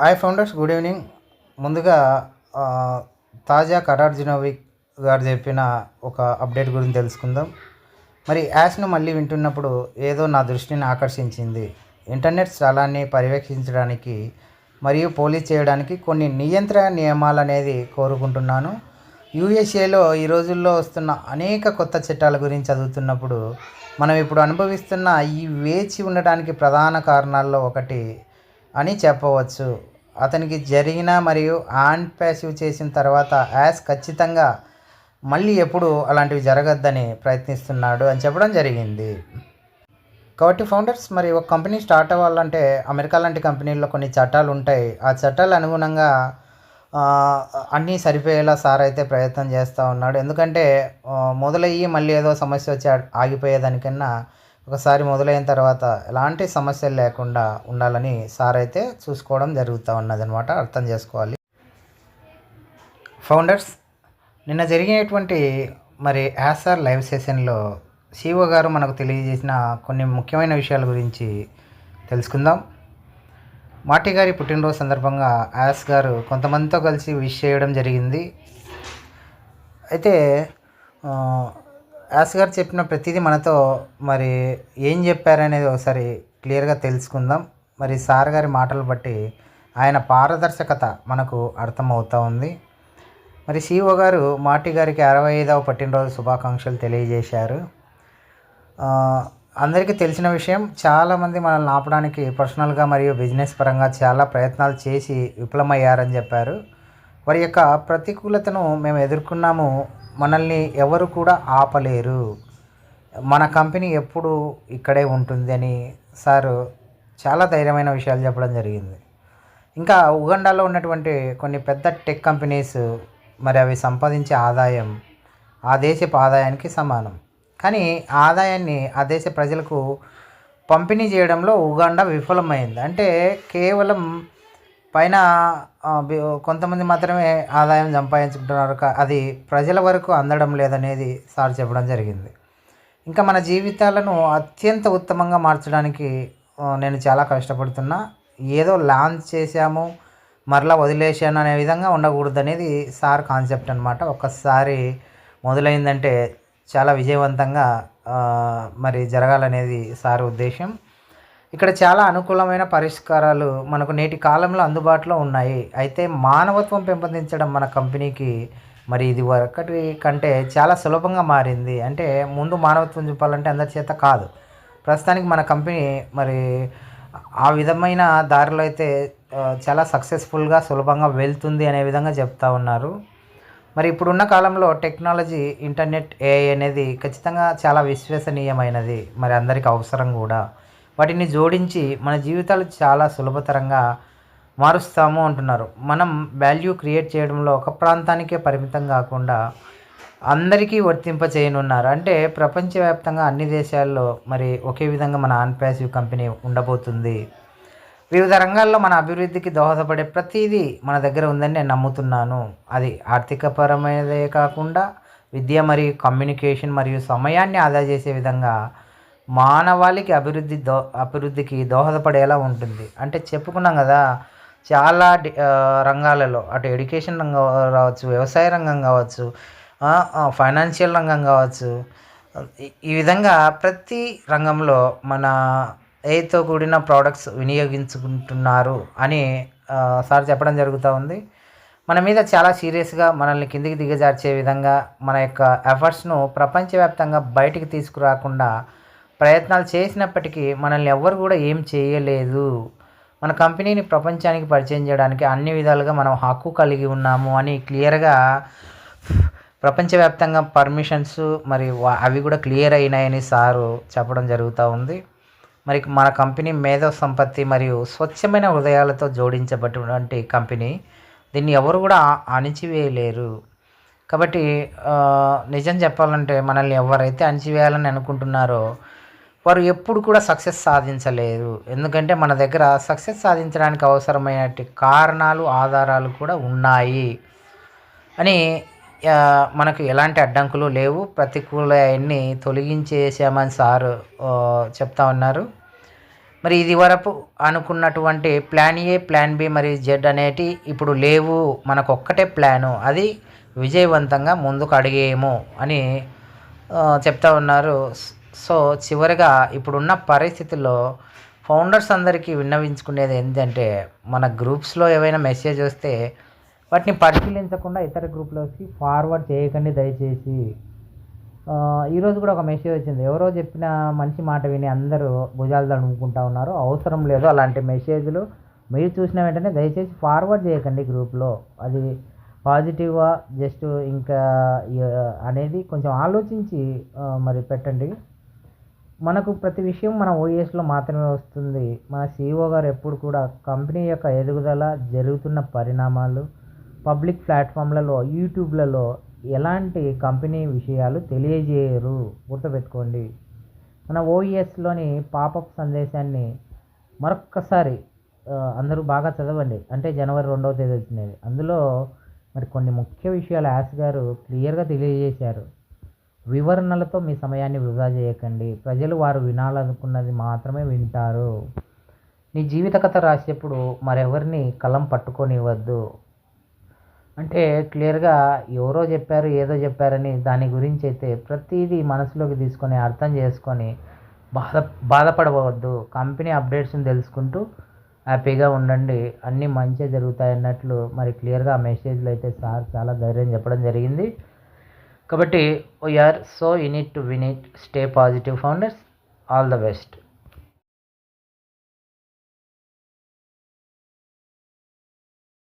Hi founders good evening. ముందుగా తాజా కటార్జినోవిక్ గారు చెప్పిన ఒక అప్డేట్ గురించి తెలుసుకుందాం. మరి యాష్ను మళ్ళీ వింటున్నప్పుడు ఏదో నా దృష్టిని ఆకర్షించింది. ఇంటర్నెట్ స్థలాన్ని పర్యవేక్షించడానికి మరియు పోలీస్ చేయడానికి కొన్ని నియంత్రణ నియమాలు అనేది కోరుకుంటున్నాను. యూఎస్ఏలో ఈ రోజుల్లో వస్తున్న అనేక కొత్త చట్టాల గురించి చదువుతున్నప్పుడు మనం ఇప్పుడు అనుభవిస్తున్న ఈ వేచి ఉండడానికి ప్రధాన కారణాల్లో ఒకటి అని చెప్పవచ్చు. అతనికి జరిగిన మరియు ఆన్ ప్యాసివ్ చేసిన తర్వాత యాస్ ఖచ్చితంగా మళ్ళీ ఎప్పుడు అలాంటివి జరగద్దని ప్రయత్నిస్తున్నాడు అని చెప్పడం జరిగింది. కాబట్టి ఫౌండర్స్ మరి ఒక కంపెనీ స్టార్ట్ అవ్వాలంటే అమెరికా లాంటి కంపెనీల్లో కొన్ని చట్టాలు ఉంటాయి. ఆ చట్టాలు అనుగుణంగా అన్నీ సరిపోయేలా సార్ అయితే ప్రయత్నం చేస్తూ ఉన్నాడు. ఎందుకంటే మొదలయ్యి మళ్ళీ ఏదో సమస్య వచ్చి ఆగిపోయేదానికన్నా ఒకసారి మొదలైన తర్వాత ఎలాంటి సమస్యలు లేకుండా ఉండాలని సార్ అయితే చూసుకోవడం జరుగుతూ ఉన్నది అనమాట అర్థం చేసుకోవాలి. ఫౌండర్స్ నిన్న జరిగినటువంటి మరి యాసార్ లైవ్ సెషన్లో సిఓ గారు మనకు తెలియజేసిన కొన్ని ముఖ్యమైన విషయాల గురించి తెలుసుకుందాం. మాటి గారి పుట్టినరోజు సందర్భంగా యాస్ గారు కొంతమందితో కలిసి విష్ చేయడం జరిగింది. అయితే యాస్ గారు చెప్పిన ప్రతిదీ మనతో మరి ఏం చెప్పారనేది ఒకసారి క్లియర్గా తెలుసుకుందాం. మరి సార్ గారి మాటలు బట్టి ఆయన పారదర్శకత మనకు అర్థమవుతూ ఉంది. మరి సిఓ గారు మాటి గారికి అరవై ఐదవ పుట్టినరోజు శుభాకాంక్షలు తెలియజేశారు. అందరికీ తెలిసిన విషయం చాలామంది మనల్ని ఆపడానికి పర్సనల్గా మరియు బిజినెస్ పరంగా చాలా ప్రయత్నాలు చేసి విఫలమయ్యారని చెప్పారు. వారి యొక్క ప్రతికూలతను మేము ఎదుర్కొన్నాము మనల్ని ఎవరు కూడా ఆపలేరు. మన కంపెనీ ఎప్పుడు ఇక్కడే ఉంటుంది అని సారు చాలా ధైర్యమైన విషయాలు చెప్పడం జరిగింది. ఇంకా ఉగండాలో ఉన్నటువంటి కొన్ని పెద్ద టెక్ కంపెనీస్ మరి అవి సంపాదించే ఆదాయం ఆ దేశపు ఆదాయానికి సమానం. కానీ ఆదాయాన్ని ఆ దేశ ప్రజలకు పంపిణీ చేయడంలో ఉగాండా విఫలమైంది. అంటే కేవలం పైన కొంతమంది మాత్రమే ఆదాయం సంపాదించుకుంటున్నారు అది ప్రజల వరకు అందడం లేదనేది సార్ చెప్పడం జరిగింది. ఇంకా మన జీవితాలను అత్యంత ఉత్తమంగా మార్చడానికి నేను చాలా కష్టపడుతున్నా. ఏదో లాంచ్ చేశాము మరలా వదిలేసాను అనే విధంగా ఉండకూడదు అనేది సార్ కాన్సెప్ట్ అనమాట ఒక్కసారి మొదలైందంటే చాలా విజయవంతంగా మరి జరగాలనేది సార్ ఉద్దేశం ఇక్కడ చాలా అనుకూలమైన పరిష్కారాలు మనకు నేటి కాలంలో అందుబాటులో ఉన్నాయి. అయితే మానవత్వం పెంపొందించడం మన కంపెనీకి మరి ఇది వరకటి కంటే చాలా సులభంగా మారింది. అంటే ముందు మానవత్వం చూపాలంటే అందరి చేత కాదు. ప్రస్తుతానికి మన కంపెనీ మరి ఆ విధమైన దారిలో అయితే చాలా సక్సెస్ఫుల్గా సులభంగా వెళ్తుంది అనే విధంగా చెప్తా ఉన్నారు. మరి ఇప్పుడున్న కాలంలో టెక్నాలజీ ఇంటర్నెట్ ఏఐ అనేది ఖచ్చితంగా చాలా విశ్వసనీయమైనది. మరి అందరికి అవసరం కూడా. వాటిని జోడించి మన జీవితాలు చాలా సులభతరంగా మారుస్తాము అంటున్నారు. మనం వాల్యూ క్రియేట్ చేయడంలో ఒక ప్రాంతానికే పరిమితం కాకుండా అందరికీ వర్తింప చేయనున్నారు అంటే ప్రపంచవ్యాప్తంగా అన్ని దేశాల్లో మరి ఒకే విధంగా మన ఆన్ ప్యాసివ్ కంపెనీ ఉండబోతుంది. వివిధ రంగాల్లో మన అభివృద్ధికి దోహదపడే ప్రతిదీ మన దగ్గర ఉందని నేను నమ్ముతున్నాను. అది ఆర్థికపరమైనదే కాకుండా విద్య మరియు కమ్యూనికేషన్ మరియు సమయాన్ని ఆదా చేసే విధంగా మానవాళికి అభివృద్ధి దో అభివృద్ధికి దోహదపడేలా ఉంటుంది. అంటే చెప్పుకున్నాం కదా చాలా రంగాలలో అటు ఎడ్యుకేషన్ రంగం కావచ్చు వ్యవసాయ రంగం కావచ్చు ఫైనాన్షియల్ రంగం కావచ్చు ఈ- విధంగా ప్రతి రంగంలో మన ఏతో కూడిన ప్రోడక్ట్స్ వినియోగించుకుంటున్నారు అని సార్ చెప్పడం జరుగుతూ ఉంది. మన మీద చాలా సీరియస్గా మనల్ని కిందికి దిగజార్చే విధంగా మన యొక్క ఎఫర్ట్స్ను ప్రపంచవ్యాప్తంగా బయటికి తీసుకురాకుండా ప్రయత్నాలు చేసినప్పటికీ మనల్ని ఎవ్వరు కూడా ఏం చేయలేదు. మన కంపెనీని ప్రపంచానికి పరిచయం చేయడానికి అన్ని విధాలుగా మనం హక్కు కలిగి ఉన్నాము అని క్లియర్గా ప్రపంచవ్యాప్తంగా పర్మిషన్స్ మరి అవి కూడా క్లియర్ అయినాయని సారు చెప్పడం జరుగుతూ ఉంది. మరి మన కంపెనీ మేధో సంపత్తి మరియు స్వచ్ఛమైన హృదయాలతో జోడించబడినటువంటి కంపెనీ దీన్ని ఎవరు కూడా అణిచివేయలేరు. కాబట్టి నిజం చెప్పాలంటే మనల్ని ఎవరైతే అణిచివేయాలని అనుకుంటున్నారో వారు ఎప్పుడు కూడా సక్సెస్ సాధించలేరు ఎందుకంటే మన దగ్గర సక్సెస్ సాధించడానికి అవసరమైన కారణాలు ఆధారాలు కూడా ఉన్నాయి. అని మనకు ఎలాంటి అడ్డంకులు లేవు. ప్రతికూల అన్నీ తొలగించేసామని సారు చెప్తా ఉన్నారు. మరి ఇది వరకు అనుకున్నటువంటి ప్లాన్ ఏ ప్లాన్ బి మరియు జెడ్ అనేటి ఇప్పుడు లేవు. మనకు ఒక్కటే ప్లాను. అది విజయవంతంగా ముందుకు అడిగేయము అని చెప్తా ఉన్నారు. సో చివరిగా ఇప్పుడున్న పరిస్థితుల్లో ఫౌండర్స్ అందరికీ విన్నవించుకునేది ఏంటంటే మన గ్రూప్స్లో ఏవైనా మెసేజ్ వస్తే వాటిని పరిశీలించకుండా ఇతర గ్రూప్లోకి ఫార్వర్డ్ చేయకండి దయచేసి. ఈరోజు కూడా ఒక మెసేజ్ వచ్చింది. ఎవరో చెప్పిన మంచి మాట విని అందరూ భుజాలు తడుముకుంటా ఉన్నారు. అవసరం లేదు అలాంటి మెసేజ్లు. మీరు చూసిన వెంటనే దయచేసి ఫార్వర్డ్ చేయకండి గ్రూప్లో. అది పాజిటివా జస్ట్ ఇంకా అనేది కొంచెం ఆలోచించి మరి పెట్టండి. మనకు ప్రతి విషయం మన ఓఎస్లో మాత్రమే వస్తుంది. మన సిఇఓ గారు ఎప్పుడు కూడా కంపెనీ యొక్క ఎదుగుదల జరుగుతున్న పరిణామాలు పబ్లిక్ ప్లాట్ఫామ్లలో యూట్యూబ్లలో ఎలాంటి కంపెనీ విషయాలు తెలియజేయరు. గుర్తుపెట్టుకోండి. మన ఓఈఎస్లోని పాపప్ సందేశాన్ని మరొక్కసారి అందరూ బాగా చదవండి. అంటే జనవరి రెండవ తేదీ వచ్చినది అందులో మరి కొన్ని ముఖ్య విషయాలు యాస్ గారు క్లియర్గా తెలియజేశారు. వివరణలతో మీ సమయాన్ని వృధా చేయకండి. ప్రజలు వారు వినాలనుకున్నది మాత్రమే వింటారు. నీ జీవిత కథ రాసేప్పుడు మరెవరిని కలం పట్టుకోనివ్వద్దు. అంటే క్లియర్గా ఎవరో చెప్పారు ఏదో చెప్పారని దాని గురించి అయితే ప్రతిదీ మనసులోకి తీసుకొని అర్థం చేసుకొని బాధ బాధపడవద్దు. కంపెనీ అప్డేట్స్ని తెలుసుకుంటూ హ్యాపీగా ఉండండి. అన్నీ మంచిగా జరుగుతాయి అన్నట్లు మరి క్లియర్గా ఆ మెసేజ్లో అయితే సార్ చాలా ధైర్యం చెప్పడం జరిగింది. కాబట్టి we are so unit to win it stay positive founders all the best